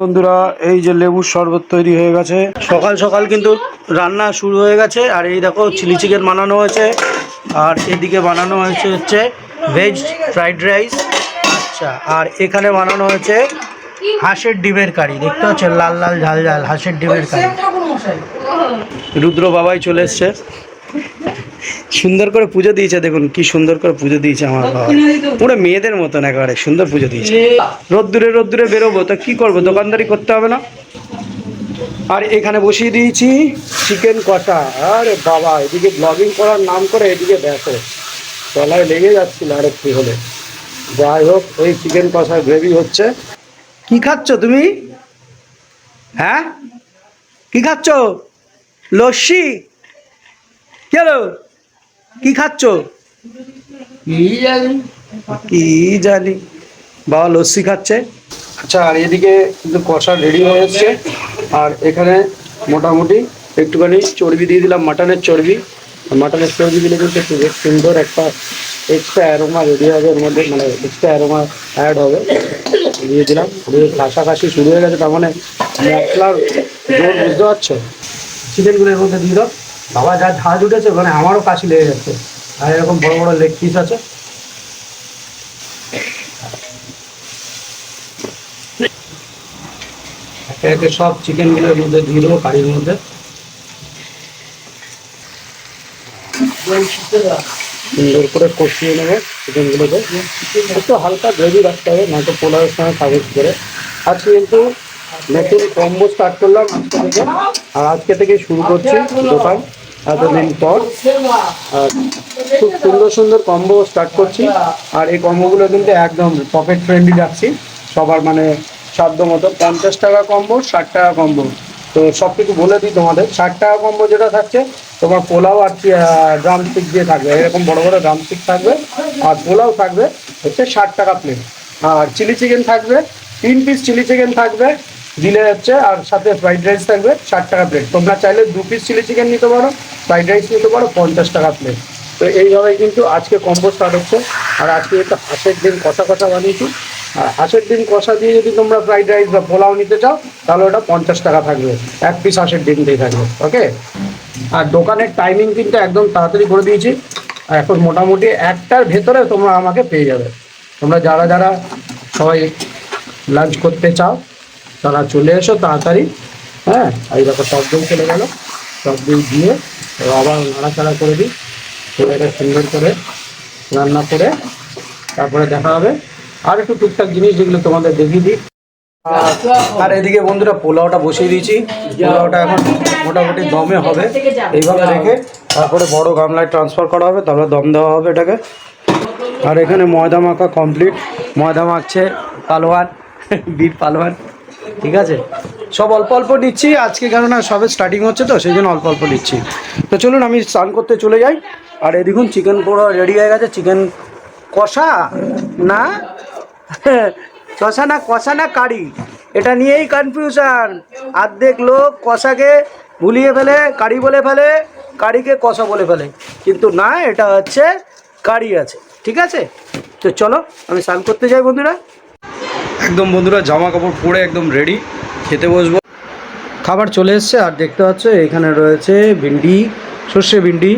বন্ধুরা, এই যে লেবুর শরবত তৈরি হয়ে গেছে। সকাল সকাল কিন্তু রান্না শুরু হয়ে গেছে। আর এই দেখো, চিলি চিকেন বানানো হয়েছে। আর এদিকে বানানো হয়েছে হচ্ছে ভেজ ফ্রাইড রাইস আচ্ছা আর এখানে বানানো হয়েছে হাঁসের ডিমের কারি। দেখতে পাচ্ছেন লাল লাল ঝাল ঝাল হাঁসের ডিমের কারি। রুদ্র বাবাই চলে এসছে। সুন্দর করে পুজো দিয়েছে দেখুন কি সুন্দর করে পুজো দিয়েছে আমার বাবা। পুরো মেয়েদের মতন একেবারে সুন্দর পুজো দিয়েছে। রোদ্দুরে রোদ্দুরে বেরোবো তো কি করব? দোকানদারি করতে হবে না? আর এখানে বসিয়ে দিয়েছি চিকেন কষা আরে বাবা এদিকে ব্লগিং করার নাম করে এদিকে দেখো। তলায় লেগে যাচ্ছিল আর একটু হলে। যাই হোক ওই চিকেন কষা গ্রেভি হচ্ছে। কি খাচ্ছ তুমি? হ্যাঁ? কি খাচ্ছ? লস্যি? কেলো কি খাচ্ছ? কি জানি। বাবা লস্যি খাচ্ছে। আচ্ছা আর এদিকে কিন্তু কষা রেডি হয়ে যাচ্ছে আর এখানে মোটামুটি একটুখানি চর্বি দিয়ে দিলাম মাটনের চর্বি। মাটনের চর্বি দিলে কিন্তু একটু বেশ সুন্দর একটা এক্সট্রা অ্যারোমা রেডি হবে এর মধ্যে মানে এক্সট্রা অ্যারোমা অ্যাড হবে। দিয়ে দিলাম। কাশাকাশি শুরু হয়ে গেছে তার মানে মশলার জোর বুঝতে পারছ? চিকেনগুলো এর মধ্যে দিয়ে দাও। বাবা যা ঝাঁজ উঠেছে মানে আমারও কাশি লেগে যাচ্ছে। আর এরকম বড় বড় লেগ পিস আছে। একে একে সব চিকেনগুলোর মধ্যে দিয়ে দেবো, কারির মধ্যে। সুন্দর করে কষিয়ে নেব চিকেনগুলোকে একটু হালকা গ্রেভি রাখতে হবে, নয়তো পোলাওয়ের সঙ্গে খাবে কি করে। আজকে কিন্তু নতুন কম্বো স্টার্ট করলাম আজকে থেকে। আর আজকে থেকে শুরু করছি দোকান, এতদিন পর। আর খুব সুন্দর সুন্দর কম্বো স্টার্ট করছি। আর এই কম্বোগুলো কিন্তু একদম পকেট ফ্রেন্ডলি রাখছি সবার মানে সাধ্য মতো। পঞ্চাশ টাকা কম্বো ষাট টাকা কম্বো তো সব কিছু বলে দিই তোমাদের। ষাট টাকা কম্বো যেটা থাকছে, তোমার পোলাও আর ড্রাম স্টিক দিয়ে থাকবে। এরকম বড় বড় ড্রাম স্টিক থাকবে। আর পোলাও থাকবে হচ্ছে ষাট টাকা প্লেট আর চিলি চিকেন থাকবে, তিন পিস চিলি চিকেন থাকবে। দিলে যাচ্ছে আর সাথে ফ্রাইড রাইস থাকবে ষাট টাকা প্লেট তোমরা চাইলে দু পিস চিলি চিকেন নিতে পারো, ফ্রাইড রাইস নিতে পারো, পঞ্চাশ টাকা প্লেট তো এইভাবে কিন্তু আজকে কম্বো স্টার্ট হচ্ছে। আর আজকে একটা হাঁসের ডিম কষা কষা বানিয়েছি। আর হাঁসের ডিম কষা দিয়ে যদি তোমরা ফ্রাইড রাইস বা পোলাও নিতে চাও, তাহলে ওটা পঞ্চাশ টাকা থাকবে। এক পিস হাঁসের ডিম দিয়ে থাকবে ওকে আর দোকানের টাইমিং কিন্তু একদম তাড়াতাড়ি করে দিয়েছি। এখন মোটামুটি একটার ভেতরে তোমরা আমাকে পেয়ে যাবে। তোমরা যারা যারা সবাই লাঞ্চ করতে চাও তারা চলে এসো তাড়াতাড়ি। হ্যাঁ আর এই দেখো টক দই চলে গেল। টক দই দিয়ে আবার নাড়াচাড়া করে দিই। করে সুন্দর করে রান্না করে তারপরে দেখা হবে। আর একটু টুকটাক জিনিস যেগুলো তোমাদের দেখিয়ে দিই। আর এদিকে বন্ধুরা পোলাওটা বসিয়ে দিয়েছি। পোলাওটা এখন মোটামুটি দমে হবে। এইভাবে রেখে তারপরে বড় গামলায় ট্রান্সফার করা হবে। তারপরে দম দেওয়া হবে এটাকে। আর এখানে ময়দা মাখা কমপ্লিট ময়দা মাখছে পালোয়ান, বীর পালোয়ান। ঠিক আছে? সব অল্প অল্প নিচ্ছি আজকে কেননা সবে স্টার্টিং হচ্ছে তো, সেই জন্য অল্প অল্প নিচ্ছি তো চলুন আমি স্নান করতে চলে যাই। আর এই দেখুন চিকেন পুরো রেডি হয়ে গেছে। চিকেন কষা না? কষা না কষা না কারি? এটা নিয়েই কনফিউশন আর্ধেক লোক কষাকে ভুলিয়ে ফেলে, কারি বলে ফেলে, কারিকে কষা বলে ফেলে। কিন্তু না, এটা হচ্ছে কারি আছে। ঠিক আছে? তো চলো, আমি স্নান করতে যাই বন্ধুরা। একদম বন্ধুরা জামা কাপড় পরে একদম রেডি খেতে বসবো। খাবার চলে এসছে আর দেখতে পাচ্ছ এখানে রয়েছে ভিন্ডি সর্ষে ভিন্ডি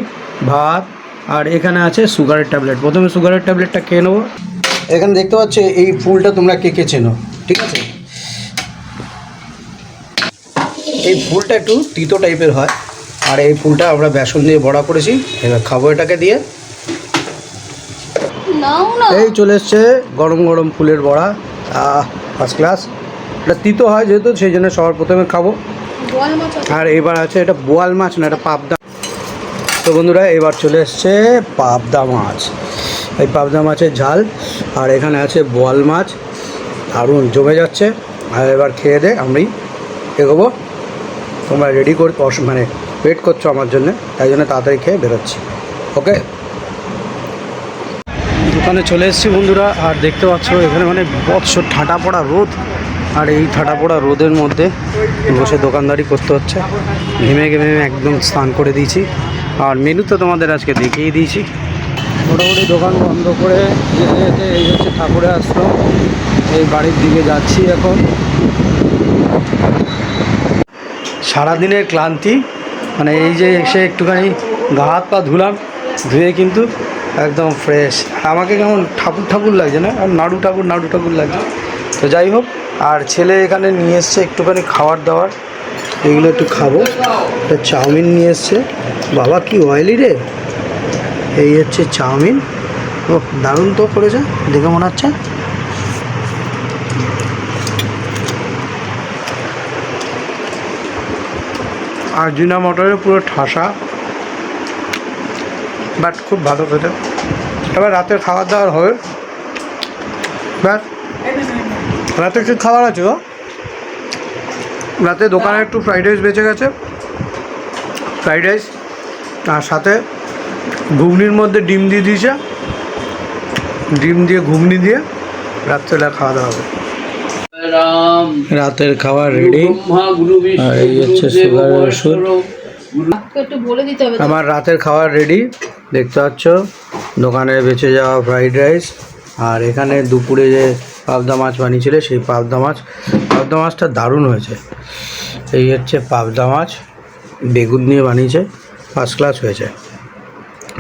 ভাত আর এখানে আছে সুগারের ট্যাবলেট। প্রথমে সুগারের ট্যাবলেটটা খেয়ে নেব। এখানে দেখতে পাচ্ছ এই ফুলটা তোমরা কে কে চেনো ঠিক আছে? এই ফুলটা একটু তিতো টাইপের হয় আর এই ফুলটা আমরা বেসন দিয়ে বড়া করেছি এবার খাব এটাকে দিয়ে। এই চলে এসছে গরম গরম ফুলের বড়া ফার্স্ট ক্লাস এটা তিতো হয় যেহেতু সেই জন্য সবার প্রথমে খাব। আর এবার আছে এটা বোয়াল মাছ না এটা পাবদা। তো বন্ধুরা এবার চলে এসছে পাবদা মাছ। এই পাবদা মাছের ঝাল আর এখানে আছে বোয়াল মাছ। দারুণ জমে যাচ্ছে। আর এবার খেয়ে দে আমি এগোবো। তোমরা রেডি কর মানে ওয়েট করছ আমার জন্য তাই জন্য তাড়াতাড়ি খেয়ে বেরোচ্ছি। ওকে দোকানে চলে এসেছি বন্ধুরা, আর দেখতে পাচ্ছ এখানে মানে বৎস ঠাটা পড়া রোদ। আর এই ঠাটা পড়া রোদের মধ্যে বসে দোকানদারি করতে হচ্ছে। ঘেমে ঘেমে একদম স্নান করে দিয়েছি। আর মেনু তো তোমাদের আজকে দেখিয়ে দিয়েছি। মোটামুটি দোকান বন্ধ করে যেতে যেতে এই হচ্ছে ঠাকুরের আশ্রম। এই বাড়ির দিকে যাচ্ছি এখন। সারাদিনের ক্লান্তি মানে এই যে এসে একটুখানি গা হাত পা ধুলাম, ধুয়ে কিন্তু একদম ফ্রেশ আমাকে কেমন ঠাকুর ঠাকুর লাগছে না? আর নাড়ু ঠাকুর নাড়ু ঠাকুর লাগছে। তো যাই হোক, আর ছেলে এখানে নিয়ে এসছে একটুখানি খাবার দাবার এগুলো একটু খাব। একটা চাউমিন নিয়ে এসছে। বাবা, কি অয়েলি রে। এই হচ্ছে চাউমিন। ও দারুণ তো করেছে। দেখে মনে হচ্ছে। আর জিনা মটরের পুরো ঠাসা। বাট খুব ভালো খেতে। এবার রাতের খাবার দাবার হবে। ব্যাস। রাতে কি খাবার আছে গো? রাতে দোকানে একটু ফ্রাইড রাইস বেঁচে গেছে। ফ্রাইড রাইস আর সাথে ঘুগনির মধ্যে ডিম দিয়ে দিয়েছে। ডিম দিয়ে ঘুগনি দিয়ে রাত্রেবেলা খাওয়া দাওয়া হবে রাতের খাবার রেডি আর এই হচ্ছে সুগারের ওষুধ। গুরু আমাকে একটু বলে দিতে হবে তো। আমার রাতের খাবার রেডি দেখতে পাচ্ছ? দোকানে বেঁচে যাওয়া ফ্রাইড রাইস আর এখানে দুপুরে যে পাবদা মাছ বানিয়েছিল, সেই পাবদা মাছ। পাবদা মাছটা দারুণ হয়েছে। এই হচ্ছে পাবদা মাছ, বেগুন দিয়ে বানিয়েছে ফার্স্ট ক্লাস হয়েছে।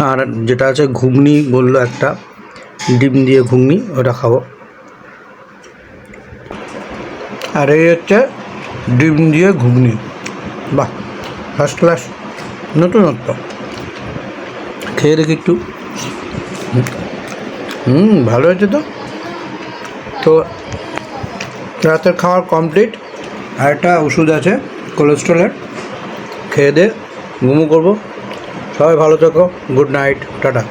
আর যেটা আছে ঘুগনি বলল একটা, ডিম দিয়ে ঘুগনি, ওটা খাব। আর এই হচ্ছে ডিম দিয়ে ঘুগনি। বাহ ফার্স্ট ক্লাস নতুনত্ব। খেয়ে দেখি একটু। হুম, ভালো হয়েছে তো। তো রাতের খাওয়ার কমপ্লিট আর একটা ওষুধ আছে কোলেস্ট্রলের খেয়ে দে, ঘুমো করব। সবাই ভালো থেকো গুড নাইট টাটা।